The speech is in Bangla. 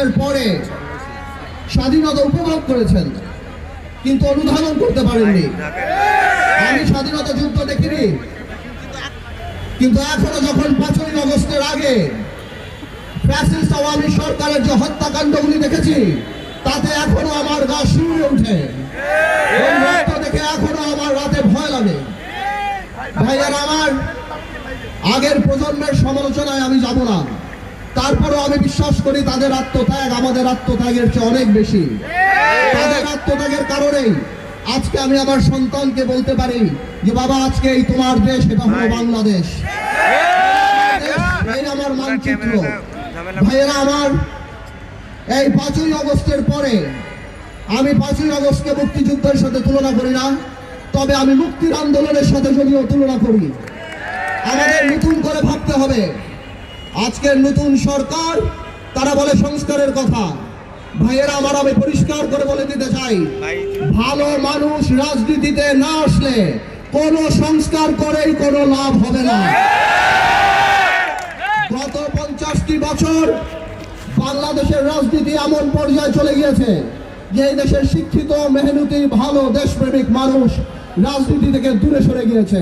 সালের পরে স্বাধীনতা উপভোগ করেছেন, কিন্তু অনুধাবন করতে পারেননি। আমি স্বাধীনতা যুদ্ধ দেখিনি, কিন্তু এখনও যখন পাঁচই আগস্টের আগে আওয়ামী সরকারের যে হত্যাকাণ্ডগুলি দেখেছি, তাতে এখনও আমার গা ওই রক্ত দেখে এখনও আমার রাতে ভয় লাগে। ভাইয়ার আমার আগের প্রজন্মের সমালোচনায় আমি যাব না। তারপরেও আমি বিশ্বাস করি তাদের আত্মত্যাগ আমাদের আত্মত্যাগের চেয়ে অনেক বেশি। তাদের আত্মত্যাগের কারণেই আজকে আমি আমার সন্তানকে বলতে পারি যে বাবা আজকে এই তোমার দেশ এটা হলো বাংলাদেশ। আমার মানচিত্র। ভাইয়েরা আমার এই পাঁচই আগস্টের পরে আমি পাঁচই আগস্টকে মুক্তিযুদ্ধের সাথে তুলনা করি না তবে আমি মুক্তির আন্দোলনের সাথে যদিও তুলনা করি। আমাদের নতুন করে ভাবতে হবে। আজকের নতুন সরকার, তারা বলে সংস্কারের কথা। ভাইয়েরা, আমার আমি পরিষ্কার করে বলে দিতে চাই, ভালো মানুষ রাজনীতিতে না আসলে কোন সংস্কার করেই কোনো লাভ হবে না। গত পঞ্চাশটি বছর বাংলাদেশের রাজনীতি এমন পর্যায়ে চলে গিয়েছে যে এই দেশের শিক্ষিত, মেহনতি, ভালো, দেশপ্রেমিক মানুষ রাজনীতি থেকে দূরে সরে গিয়েছে।